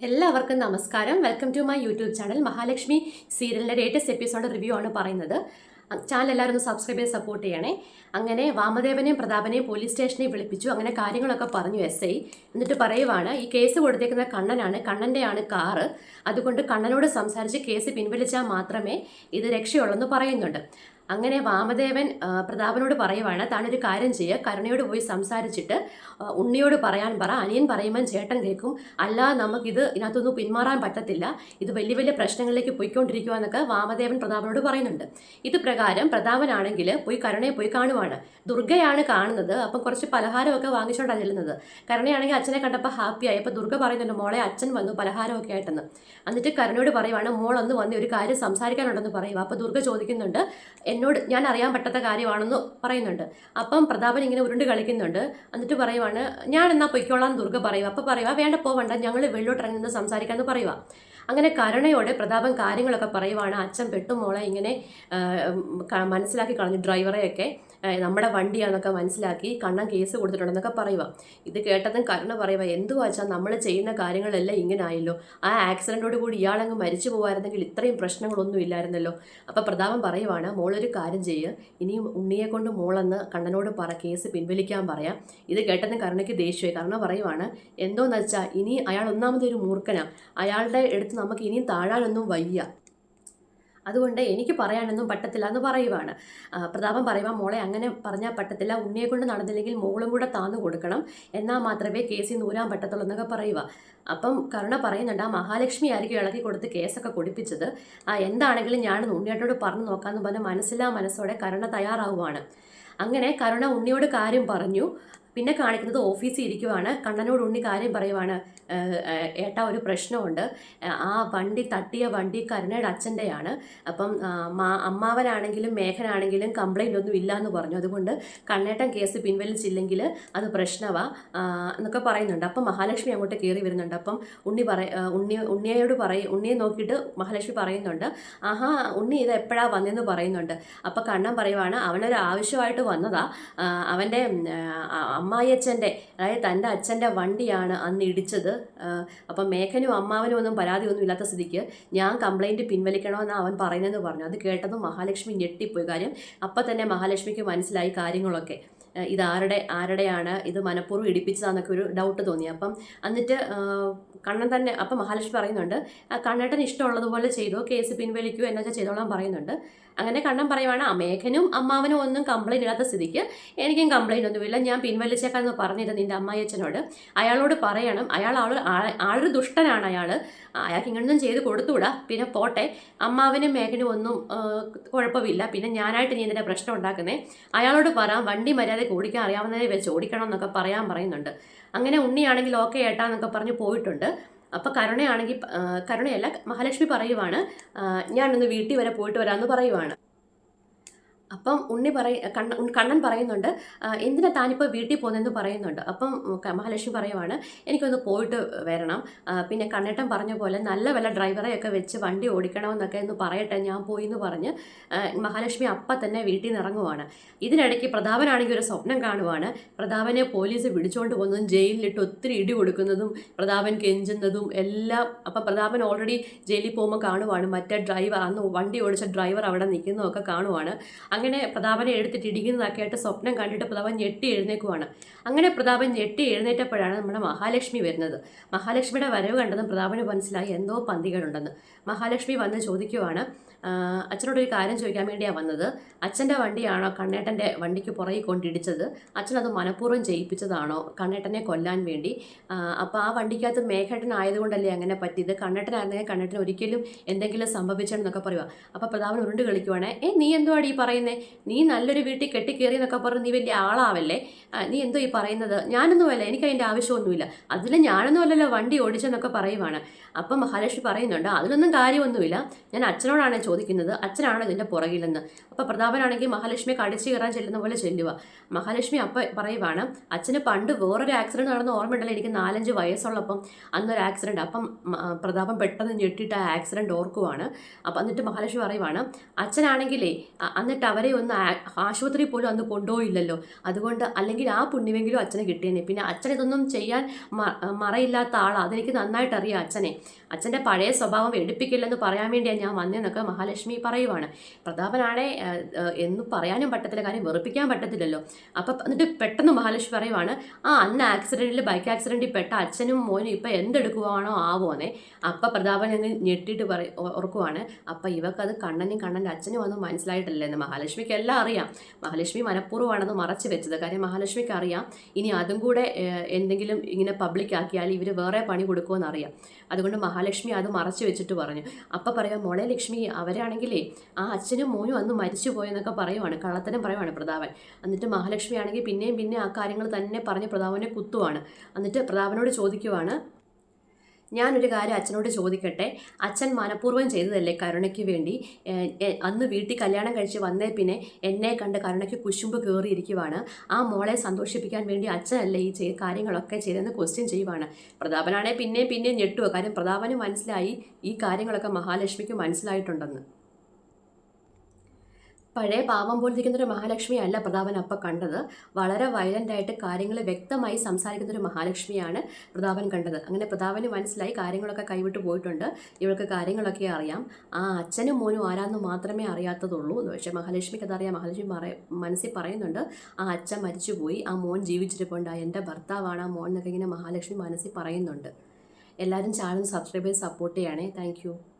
എല്ലാവർക്കും നമസ്കാരം. Welcome to my YouTube channel Mahalakshmi സീരിയലിന്റെ ലേറ്റസ്റ്റ് എപ്പിസോഡ് റിവ്യൂ ആണ് പറയുന്നത്. ചാനൽ എല്ലാവരും സബ്സ്ക്രൈബ് ചെയ്ത് സപ്പോർട്ട് ചെയ്യണേ. അങ്ങനെ വാമദേവനെയും പ്രതാപനെയും പോലീസ് സ്റ്റേഷനിൽ വിളിപ്പിച്ചു. അങ്ങനെ കാര്യങ്ങളൊക്കെ പറഞ്ഞു എസ് ഐ എന്നിട്ട് പറയുവാണ് ഈ കേസ് കൊടുത്തേക്കുന്ന കണ്ണനാണ് കണ്ണന്റെയാണ് കാറ് അതുകൊണ്ട് കണ്ണനോട് സംസാരിച്ച് കേസ് പിൻവലിച്ചാൽ മാത്രമേ ഇത് രക്ഷയുള്ളൂ എന്ന് പറയുന്നുണ്ട്. അങ്ങനെ വാമദേവൻ പ്രതാപനോട് പറയുവാണ് താനൊരു കാര്യം ചെയ്യുക കരുണയോട് പോയി സംസാരിച്ചിട്ട് ഉണ്ണിയോട് പറയാൻ പറ. അനിയൻ പറയുമ്പോൾ ചേട്ടൻ കേൾക്കും. അല്ല നമുക്കിത് ഇതിനകത്തൊന്നും പിന്മാറാൻ പറ്റത്തില്ല. ഇത് വലിയ വലിയ പ്രശ്നങ്ങളിലേക്ക് പോയിക്കൊണ്ടിരിക്കുക എന്നൊക്കെ വാമദേവൻ പ്രതാപനോട് പറയുന്നുണ്ട്. ഇത് പ്രകാരം പ്രതാപനാണെങ്കിൽ പോയി കരുണയെ പോയി കാണുവാണ്. ദുർഗയാണ് കാണുന്നത്. അപ്പം കുറച്ച് പലഹാരമൊക്കെ വാങ്ങിച്ചുകൊണ്ടാണ് ചെല്ലുന്നത്. കരുണയാണെങ്കിൽ അച്ഛനെ കണ്ടപ്പോൾ ഹാപ്പിയായി അപ്പോൾ ദുർഗ പറയുന്നുണ്ട് മോളെ അച്ഛൻ വന്നു പലഹാരമൊക്കെ ആയിട്ടെന്ന്. എന്നിട്ട് കരുണയോട് പറയുവാണ് മോൾ ഒന്ന് വന്ന് ഒരു കാര്യം സംസാരിക്കാനുണ്ടെന്ന് പറയുക അപ്പോൾ ദുർഗ ചോദിക്കുന്നുണ്ട് എന്നോട് ഞാൻ അറിയാൻ പറ്റാത്ത കാര്യമാണെന്ന് പറയുന്നുണ്ട്. അപ്പം പ്രതാപൻ ഇങ്ങനെ ഉരുണ്ട് കളിക്കുന്നുണ്ട്. എന്നിട്ട് പറയുവാണ് ഞാൻ എന്നാ പൊയ്ക്കോളാം ദുർഗ പറയുക അപ്പോൾ പറയുക വേണ്ട പോവണ്ട. ഞങ്ങൾ വെള്ളോട്ട് ഇറങ്ങി നിന്ന് സംസാരിക്കാമെന്ന് പറയുക അങ്ങനെ കരുണയോടെ പ്രതാപം കാര്യങ്ങളൊക്കെ പറയുവാണ്. അച്ഛൻ പെട്ടുമോളെ ഇങ്ങനെ ആ, ഉം, ക- മനസ്സിലാക്കി കളഞ്ഞു ഡ്രൈവറെയൊക്കെ നമ്മുടെ വണ്ടിയാണെന്നൊക്കെ മനസ്സിലാക്കി കണ്ണൻ കേസ് കൊടുത്തിട്ടുണ്ടെന്നൊക്കെ പറയുക ഇത് കേട്ടതും കരുണ പറയുക എന്തുവാ വെച്ചാൽ നമ്മൾ ചെയ്യുന്ന കാര്യങ്ങളെല്ലാം ഇങ്ങനെ ആയല്ലോ ആ ആക്സിഡന്റോട് കൂടി ഇയാളങ്ങ് മരിച്ചു പോകുമായിരുന്നെങ്കിൽ ഇത്രയും പ്രശ്നങ്ങളൊന്നും ഇല്ലായിരുന്നല്ലോ. അപ്പോൾ പ്രതാപം പറയുവാണ് മോളൊരു കാര്യം ചെയ്യുക ഇനിയും ഉണ്ണിയെ കൊണ്ട് മോളെന്ന് കണ്ണനോട് പറ കേസ് പിൻവലിക്കാൻ പറയാം. ഇത് കേട്ടതും കരുണയ്ക്ക് ദേഷ്യമായി. കരുണ പറയുവാണ് എന്തോന്ന് വെച്ചാൽ ഇനി അയാൾ ഒന്നാമതൊരു മൂർഖനാണ് അയാളുടെ അടുത്ത് നമുക്ക് ഇനിയും താഴാനൊന്നും വയ്യ. അതുകൊണ്ട് എനിക്ക് പറയാനൊന്നും പറ്റത്തില്ല എന്ന് പറയുവാണ്. പ്രതാപം പറയുക മോളെ അങ്ങനെ പറഞ്ഞാൽ പറ്റത്തില്ല. ഉണ്ണിയെ കൊണ്ട് നടന്നില്ലെങ്കിൽ മോളും കൂടെ താന്നു കൊടുക്കണം. എന്നാൽ മാത്രമേ കേസിൽ നൂരാൻ പറ്റത്തുള്ളൂ എന്നൊക്കെ പറയുക അപ്പം കരുണ പറയുന്നുണ്ട് ആ മഹാലക്ഷ്മി ആയിരിക്കും ഇളക്കി കൊടുത്ത് കേസൊക്കെ കൊടുപ്പിച്ചത്. ആ എന്താണെങ്കിലും ഞാൻ ഉണ്ണിയേട്ടോട് പറഞ്ഞു നോക്കാമെന്ന് പറഞ്ഞ് മനസ്സിലാ മനസ്സോടെ കരുണ തയ്യാറാവുകയാണ് അങ്ങനെ കരുണ ഉണ്ണിയോട് കാര്യം പറഞ്ഞു. പിന്നെ കാണിക്കുന്നത് ഓഫീസിൽ ഇരിക്കുവാണ്. കണ്ണനോട് ഉണ്ണി കാര്യം പറയുവാണ്. "ഏഹ്, ഏഹ്, ഏട്ടാ ഒരു പ്രശ്നമുണ്ട്. ആ വണ്ടി തട്ടിയ വണ്ടി കരുണയുടെ അച്ഛന്റെയാണ്. അപ്പം മാ- അമ്മാവനാണെങ്കിലും മേഘനാണെങ്കിലും കംപ്ലൈന്റ് ഒന്നും ഇല്ല എന്ന് പറഞ്ഞു. അതുകൊണ്ട് കണ്ണേട്ടൻ കേസ് പിൻവലിച്ചില്ലെങ്കിൽ അത് പ്രശ്നമാണ് എന്നൊക്കെ പറയുന്നുണ്ട്. അപ്പം മഹാലക്ഷ്മി അങ്ങോട്ട് കയറി വരുന്നുണ്ട്. അപ്പം ഉണ്ണി പറ ഉണ്ണി ഉണ്ണിയോട് പറയും ഉണ്ണിയെ നോക്കിയിട്ട് മഹാലക്ഷ്മി പറയുന്നുണ്ട്. ആഹാ ഉണ്ണി ഇത് എപ്പോഴാണ് വന്നതെന്ന് പറയുന്നുണ്ട്. അപ്പം കണ്ണൻ പറയുവാണ് അവനൊരു ആവശ്യമായിട്ട് വന്നതാ അവന്റെ അമ്മായിയച്ഛന്റെ അതായത് തന്റെ അച്ഛന്റെ വണ്ടിയാണ് അന്ന് ഇടിച്ചത്. അപ്പം മേഘനും അമ്മാവനും ഒന്നും പരാതി ഒന്നും ഇല്ലാത്ത സ്ഥിതിക്ക് ഞാൻ കംപ്ലൈന്റ് പിൻവലിക്കണമെന്ന് അവൻ പറയുന്നതെന്ന് പറഞ്ഞു. അത് കേട്ടതും മഹാലക്ഷ്മി ഞെട്ടിപ്പോയി. കാര്യം അപ്പം തന്നെ മഹാലക്ഷ്മിക്ക് മനസ്സിലായി കാര്യങ്ങളൊക്കെ. ആ, ഇത് ആരുടെ ആരുടെയാണ് ഇത് മനഃപൂർവം ഇടിപ്പിച്ചതാന്നൊക്കെ ഒരു ഡൗട്ട് തോന്നി. അപ്പം എന്നിട്ട് കണ്ണൻ തന്നെ അപ്പം മഹാലക്ഷ്മി പറയുന്നുണ്ട് "ആ, കണ്ണേട്ടൻ ഇഷ്ടമുള്ളതുപോലെ ചെയ്തു കേസ് പിൻവലിക്കൂ എന്നൊക്കെ ചെയ്തോളാൻ പറയുന്നുണ്ട്. അങ്ങനെ കണ്ണൻ പറയുവാണ് അമേഘനും അമ്മാവനും ഒന്നും കംപ്ലൈന്റ് ഇല്ലാത്ത സ്ഥിതിക്ക് എനിക്കും കംപ്ലൈന്റ് ഒന്നുമില്ല. ഞാൻ പിൻവലിച്ചേക്കാന്ന് പറഞ്ഞിരുന്നു നിന്റെ അമ്മായി അച്ഛനോട് അയാളോട് പറയണം അയാൾ ആൾ ആള്- ആളൊരു ദുഷ്ടനാണ് അയാൾ അയാൾക്ക് ഇങ്ങനൊന്നും ചെയ്ത് കൊടുത്തുകൂടാ പിന്നെ പോട്ടെ അമ്മാവിനും മേഘനും ഒന്നും കുഴപ്പമില്ല. പിന്നെ ഞാനായിട്ട് നീ എന്തിനാ പ്രശ്നം ഉണ്ടാക്കുന്നേ. അയാളോട് പറയാം വണ്ടി മര്യാദയ്ക്ക് ഓടിക്കാൻ അറിയാവുന്നതിനെ വെച്ച് ഓടിക്കണം എന്നൊക്കെ പറയാൻ പറയുന്നുണ്ട്. അങ്ങനെ ഉണ്ണിയാണെങ്കിൽ ഓക്കെ ഏട്ടാ എന്നൊക്കെ പറഞ്ഞ് പോയിട്ടുണ്ട്. അപ്പോൾ കരുണയാണെങ്കിൽ കരുണയല്ല മഹാലക്ഷ്മി പറയുവാണ് ഞാനൊന്ന് വീട്ടിൽ വരെ പോയിട്ട് വരാമെന്ന് പറയുവാണ്. അപ്പം ഉണ്ണി പറയ കണ്ണ കണ്ണൻ പറയുന്നുണ്ട് "ആ, എന്തിനാ താനിപ്പോൾ വീട്ടിൽ പോകുന്നതെന്ന് പറയുന്നുണ്ട്? അപ്പം മഹാലക്ഷ്മി പറയുവാണ് എനിക്കൊന്ന് പോയിട്ട് വരണം. പിന്നെ കണ്ണേട്ടൻ പറഞ്ഞ പോലെ നല്ല വല്ല ഡ്രൈവറെയൊക്കെ വെച്ച് വണ്ടി ഓടിക്കണമെന്നൊക്കെ എന്ന് പറയട്ടെ ഞാൻ പോയി എന്ന് പറഞ്ഞ് മഹാലക്ഷ്മി അപ്പം തന്നെ വീട്ടിൽ നിന്ന് ഇറങ്ങുവാണ്. ഇതിനിടയ്ക്ക് പ്രതാപനാണെങ്കിൽ ഒരു സ്വപ്നം കാണുവാണ്. പ്രതാപനെ പോലീസ് പിടിച്ചുകൊണ്ട് പോകുന്നതും ജയിലിലിട്ട് ഒത്തിരി ഇടി കൊടുക്കുന്നതും പ്രതാപൻ കെഞ്ചുന്നതും എല്ലാം അപ്പം പ്രതാപൻ ഓൾറെഡി ജയിലിൽ പോകുമ്പോൾ കാണുവാണ്. മറ്റേ ഡ്രൈവർ അന്ന് വണ്ടി ഓടിച്ച ഡ്രൈവർ അവിടെ നിൽക്കുന്നതൊക്കെ കാണുവാണ്. അങ്ങനെ പ്രതാപനെ എടുത്തിട്ട് ഇടിക്കുന്നതൊക്കെ ആയിട്ട് സ്വപ്നം കണ്ടിട്ട് പ്രതാപൻ ഞെട്ടി എഴുന്നേക്കുവാണ്. അങ്ങനെ പ്രതാപൻ ഞെട്ടി എഴുന്നേറ്റപ്പോഴാണ് നമ്മുടെ മഹാലക്ഷ്മി വരുന്നത്. മഹാലക്ഷ്മിയുടെ വരവ് കണ്ടതും പ്രതാപന് മനസ്സിലായി എന്തോ പന്തികളുണ്ടെന്ന് മഹാലക്ഷ്മി വന്ന് ചോദിക്കുവാണ് "ആ, അച്ഛനോടൊരു കാര്യം ചോദിക്കാൻ വേണ്ടിയാണ് വന്നത്. അച്ഛന്റെ വണ്ടിയാണോ കണ്ണേട്ടന്റെ വണ്ടിക്ക് പുറകെ കൊണ്ടിടിച്ചത്? അച്ഛനത് മനഃപൂർവം ചെയ്യിപ്പിച്ചതാണോ കണ്ണേട്ടനെ കൊല്ലാൻ വേണ്ടി? അപ്പോൾ ആ വണ്ടിക്കകത്ത് മേഘേട്ടൻ ആയതുകൊണ്ടല്ലേ അങ്ങനെ പറ്റിയത്? കണ്ണേട്ടനായിരുന്നെങ്കിൽ കണ്ണേട്ടൻ ഒരിക്കലും എന്തെങ്കിലും സംഭവിച്ചെന്നൊക്കെ പറയുക അപ്പോൾ പ്രതാപൻ ഉരുണ്ട് കളിക്കുവാണേ ഏ നീ എന്തോ ഈ പറയുന്നേ? നീ നല്ലൊരു വീട്ടിൽ കെട്ടിക്കേറി എന്നൊക്കെ പറഞ്ഞ് നീ വലിയ ആളാവല്ലേ? നീ എന്തോ ഈ പറയുന്നത്? ഞാനൊന്നുമല്ല എനിക്ക് അതിന്റെ ആവശ്യമൊന്നുമില്ല. അതിൽ ഞാനൊന്നുമല്ലല്ലോ വണ്ടി ഓടിച്ചെന്നൊക്കെ പറയുവാണ്. അപ്പം മഹാലക്ഷ്മി പറയുന്നുണ്ട് അതിലൊന്നും കാര്യമൊന്നുമില്ല. ഞാൻ അച്ഛനോടാണ് ചോദിക്കുന്നത് അച്ഛനാണ് ഇതിന്റെ പുറകിലെന്ന്. അപ്പോൾ പ്രതാപനാണെങ്കിൽ മഹാലക്ഷ്മി കടിച്ചു കയറാൻ ചെല്ലുന്ന പോലെ ചെല്ലുക മഹാലക്ഷ്മി അപ്പം പറയുവാണ് അച്ഛന് പണ്ട് വേറൊരു ആക്സിഡന്റ് നടന്ന ഓർമ്മയുണ്ടല്ലോ എനിക്ക് നാലഞ്ച് വയസ്സുള്ളപ്പം. അന്നൊരു ആക്സിഡന്റ് അപ്പം പ്രതാപം പെട്ടെന്ന് ഞെട്ടിയിട്ട് ആ ആക്സിഡന്റ് ഓർക്കുവാണ്. അപ്പം എന്നിട്ട് മഹാലക്ഷ്മി പറയുവാണ് അച്ഛനാണെങ്കിലേ എന്നിട്ട് അവരെ ഒന്ന് ആശുപത്രി പോലും അന്ന് കൊണ്ടുപോയില്ലല്ലോ. അതുകൊണ്ട് അല്ലെങ്കിൽ ആ പുണ്യമെങ്കിലും അച്ഛന് കിട്ടിയേനെ. പിന്നെ അച്ഛൻ ഇതൊന്നും ചെയ്യാൻ മറയില്ലാത്ത ആളാണ് അതെനിക്ക് നന്നായിട്ട് അറിയാം അച്ഛനെ. അച്ഛന്റെ പഴയ സ്വഭാവം എടുപ്പിക്കില്ലെന്ന് പറയാൻ വേണ്ടിയാണ് ഞാൻ വന്നതെന്നൊക്കെ മഹാലക്ഷ്മി പറയുവാണ്. പ്രതാപനാണെ എന്ന് പറയാനും പറ്റത്തില്ല കാര്യം വെറുപ്പിക്കാൻ പറ്റത്തില്ലല്ലോ. അപ്പം എന്നിട്ട് പെട്ടെന്ന് മഹാലക്ഷ്മി പറയുവാണ് ആ അന്ന് ആക്സിഡന്റിൽ ബൈക്ക് ആക്സിഡന്റിൽ പെട്ട അച്ഛനും മോനും ഇപ്പം എന്തെടുക്കുവാണോ ആവോന്നേ? അപ്പം പ്രതാപൻ അങ്ങ് ഞെട്ടിയിട്ട് പറ ഓർക്കുവാണ് അപ്പം ഇവക്കത് കണ്ണനും കണ്ണന്റെ അച്ഛനും ഒന്നും മനസ്സിലായിട്ടില്ലെന്ന് മഹാലക്ഷ്മിക്ക് എല്ലാം അറിയാം. മഹാലക്ഷ്മി മനഃപൂർവമാണെന്ന് മറച്ചു വെച്ചത്. കാര്യം മഹാലക്ഷ്മിക്ക് അറിയാം ഇനി അതും കൂടെ എന്തെങ്കിലും ഇങ്ങനെ പബ്ലിക്കാക്കിയാൽ ഇവർ വേറെ പണി കൊടുക്കുമെന്ന് അറിയാം അതുകൊണ്ട് മഹാലക്ഷ്മി അത് മറച്ചു വെച്ചിട്ട് പറഞ്ഞു. അപ്പം പറയാം മോളെ ലക്ഷ്മി അവരാണെങ്കിലേ ആ അച്ഛനും മോനും അന്ന് മരിച്ചു പോയെന്നൊക്കെ പറയുവാണ് കള്ളത്തരം പറയുവാണ് പ്രതാപൻ. എന്നിട്ട് മഹാലക്ഷ്മി ആണെങ്കിൽ പിന്നെയും പിന്നെ ആ കാര്യങ്ങൾ തന്നെ പറഞ്ഞ് പ്രതാപനെ കുത്തുവാണ്. എന്നിട്ട് പ്രതാപനോട് ചോദിക്കുവാണ് ഞാനൊരു കാര്യം അച്ഛനോട് ചോദിക്കട്ടെ? അച്ഛൻ മനഃപൂർവം ചെയ്തതല്ലേ കരുണയ്ക്ക് വേണ്ടി? അന്ന് വീട്ടിൽ കല്യാണം കഴിച്ച് വന്നേ പിന്നെ എന്നെ കണ്ട് കരുണയ്ക്ക് കുശുമ്പ് കയറിയിരിക്കുവാണ്. ആ മോളെ സന്തോഷിപ്പിക്കാൻ വേണ്ടി അച്ഛനല്ലേ ഈ കാര്യങ്ങളൊക്കെ ചെയ്തെന്ന് ക്വസ്റ്റ്യൻ ചെയ്യുവാണ്. പ്രതാപനാണെ പിന്നെയും പിന്നെയും ഞെട്ടുവോ. കാര്യം പ്രതാപന് മനസ്സിലായി ഈ കാര്യങ്ങളൊക്കെ മഹാലക്ഷ്മിക്ക് മനസ്സിലായിട്ടുണ്ടെന്ന്. പഴയ പാവം പോലെ ഇരിക്കുന്ന ഒരു മഹാലക്ഷ്മിയല്ല പ്രതാപൻ അപ്പം കണ്ടത്. വളരെ വയലന്റായിട്ട് കാര്യങ്ങൾ വ്യക്തമായി സംസാരിക്കുന്ന ഒരു മഹാലക്ഷ്മിയാണ് പ്രതാപൻ കണ്ടത്. അങ്ങനെ പ്രതാപന് മനസ്സിലായി കാര്യങ്ങളൊക്കെ കൈവിട്ട് പോയിട്ടുണ്ട്. ഇവൾക്ക് കാര്യങ്ങളൊക്കെ അറിയാം. ആ അച്ഛനും മോനും ആരാന്ന് മാത്രമേ അറിയാത്തതുള്ളൂ. എന്ന് പക്ഷേ മഹാലക്ഷ്മിക്ക് അതറിയാം. മഹാലക്ഷ്മി പറ മനസ്സിൽ പറയുന്നുണ്ട് ആ അച്ഛൻ മരിച്ചുപോയി. ആ മോൻ ജീവിച്ചിരിപ്പുണ്ട് എന്റെ ഭർത്താവാണ് ആ മോൻ എന്നൊക്കെ ഇങ്ങനെ മഹാലക്ഷ്മി മനസ്സിൽ പറയുന്നുണ്ട്. എല്ലാവരും ചാനൽ സബ്സ്ക്രൈബ് ചെയ്ത് സപ്പോർട്ട് ചെയ്യണേ. താങ്ക്